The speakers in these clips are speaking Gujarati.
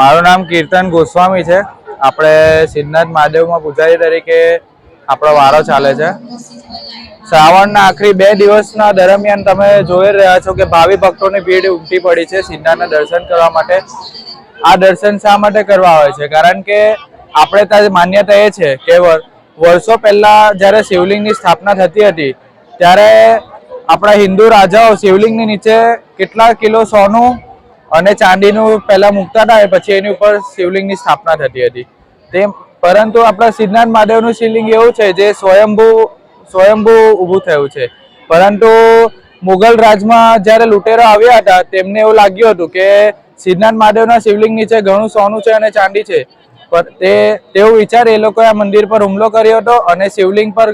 મારું નામ કીર્તન ગોસ્વામી છે. આપણે સિદ્ધનાથ મહાદેવમાં પૂજારી તરીકે આપણો વારો ચાલે છે. શ્રાવણના આખરી બે દિવસના દરમિયાન તમે જોઈ રહ્યા છો કે ભાવિ ભક્તોની ભીડ ઉમટી પડી છે સિદ્ધનાથના દર્શન કરવા માટે. આ દર્શન શા માટે કરવા આવે છે? કારણ કે આપણે ત્યાં માન્યતા એ છે કે વર્ષો પહેલા જ્યારે શિવલિંગની સ્થાપના થતી હતી, ત્યારે આપણા હિન્દુ રાજાઓ શિવલિંગની નીચે કેટલા કિલો સોનું અને ચાંદીનું પહેલા મૂકતા હતા પછી એની ઉપર શિવલિંગની સ્થાપના થતી હતી. તે પરંતુ આપણા સિદ્ધનાથ મહાદેવનું શિવલિંગ એવું છે જે સ્વયંભૂ સ્વયંભૂ ઊભું થયું છે. પરંતુ મુઘલ રાજમાં જ્યારે લૂંટેરા આવ્યા હતા, તેમને એવું લાગ્યું હતું કે સિદ્ધનાથ મહાદેવના શિવલિંગ નીચે ઘણું સોનું છે અને ચાંદી છે. પણ તે, તેવું વિચાર એ લોકોએ આ મંદિર પર હુમલો કર્યો હતો અને શિવલિંગ પર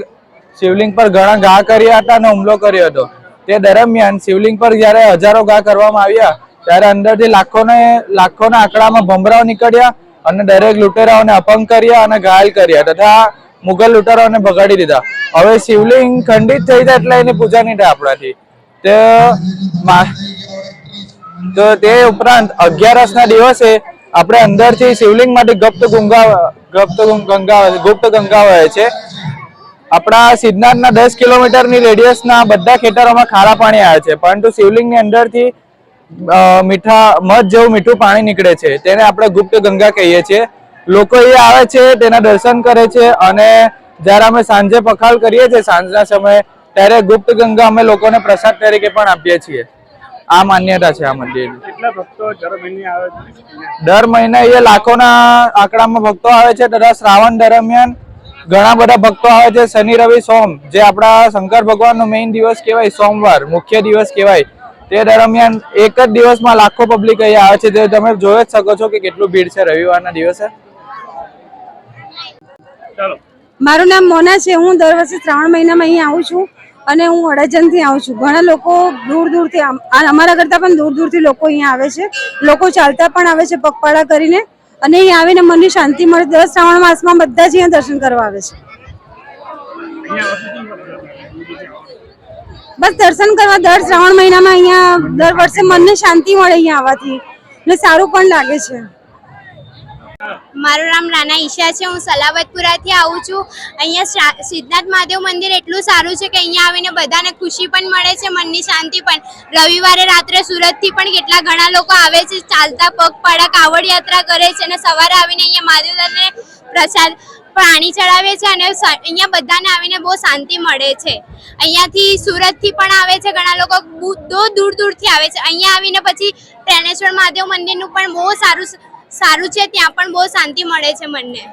શિવલિંગ પર ઘણા ઘા કર્યા હતા અને હુમલો કર્યો હતો. તે દરમિયાન શિવલિંગ પર જ્યારે હજારો ઘા કરવામાં આવ્યા ત્યારે અંદરથી લાખોને લાખોના આંકડામાં ભમરાઓ નીકળ્યા અને દરેક લૂંટેરાઓને અપંગ કર્યા અને ઘાયલ કર્યા તથા મુઘલ લૂંટેરાઓને ભગાડી દીધા. હવે શિવલિંગ ખંડિત થઈ જાય એટલે એની પૂજા નહીં થાય આપણાથી. તે તો ઉપરાંત અગિયારસના દિવસે આપણે અંદરથી શિવલિંગ માટે ગુપ્ત ગંગા ગુપ્ત ગંગા ગુપ્ત ગંગા વહે છે. આપણા સિદ્ધાર્થના દસ કિલોમીટરની રેડિયસના બધા ખેતરોમાં ખારા પાણી આવે છે. પરંતુ શિવલિંગની અંદરથી મીઠા મધ જેવું મીઠું પાણી નીકળે છે. તેને આપણે ગુપ્ત ગંગા કહીએ છીએ. લોકો એ આવે છે તેના દર્શન કરે છે અને જ્યારે અમે સાંજે પખાલ કરીએ છીએ સાંજના સમયે ત્યારે ગુપ્ત ગંગા અમે લોકોને પ્રસાદ તરીકે પણ આપીએ છીએ. આ માન્યતા છે આ મંદિરની. ભક્તો દર મહિને આવે દર મહિને એ લાખોના આંકડામાં ભક્તો આવે છે તથા શ્રાવણ દરમિયાન ઘણા બધા ભક્તો આવે છે. શનિ રવિ સોમ જે આપણા શંકર ભગવાનનો મેઇન દિવસ કહેવાય સોમવાર મુખ્ય દિવસ કહેવાય. તે દરમિયાન એક જ દિવસમાં લાખો પબ્લિક અહીંયા આવે છે. તે તમે જોઈ જ શકો છો કે કેટલું ભીડ છે રવિવારના દિવસે. મારું નામ મોના છે. હું દર વર્ષે શ્રાવણ મહિનામાં અહીં આવું છું અને હું અડાજણથી આવું છું. ઘણા લોકો દૂર દૂરથી અમારા કરતાં પણ દૂર દૂરથી લોકો અહીંયા આવે છે. લોકો ચાલતા પણ આવે છે પગપાળા કરીને અને અહીં આવીને મનની શાંતિ મળે. દર શ્રાવણ માસમાં બધા જ અહીંયા દર્શન કરવા આવે છે અહીંયા વર્ષે શું કરો? બસ દર્શન કરવા દર શ્રાવણ મહિનામાં અહીંયા દર વર્ષે મનને શાંતિ મળે અહીંયા આવવાથી. એટલે સારું પણ લાગે છે. મારું નામ રાના ઈશા છે, હું સલાબતપુરાથી આવું છું. અહીંયા સિદ્ધનાથ મહાદેવ મંદિર એટલું સારું છે કે અહીંયા આવીને બધાને ખુશી પણ મળે છે, મનની શાંતિ પણ. રવિવારે રાત્રે સુરતથી પણ કેટલા ઘણા લોકો આવે છે, ચાલતા પગપાળા, કાવડ યાત્રા કરે છે અને સવારે આવીને અહીંયા મહાદેવ પ્રસાદ પાણી ચડાવે છે અને અહીંયા બધાને આવીને બહુ શાંતિ મળે છે. અહીંયાથી સુરતથી પણ આવે છે, ઘણા લોકો બહુ દૂર દૂર દૂરથી આવે છે. અહીંયા આવીને પછી પ્રેણેશ્વર મહાદેવ મંદિરનું પણ બહુ સારું સારું છે, ત્યાં પણ બહુ શાંતિ મળે છે મનને.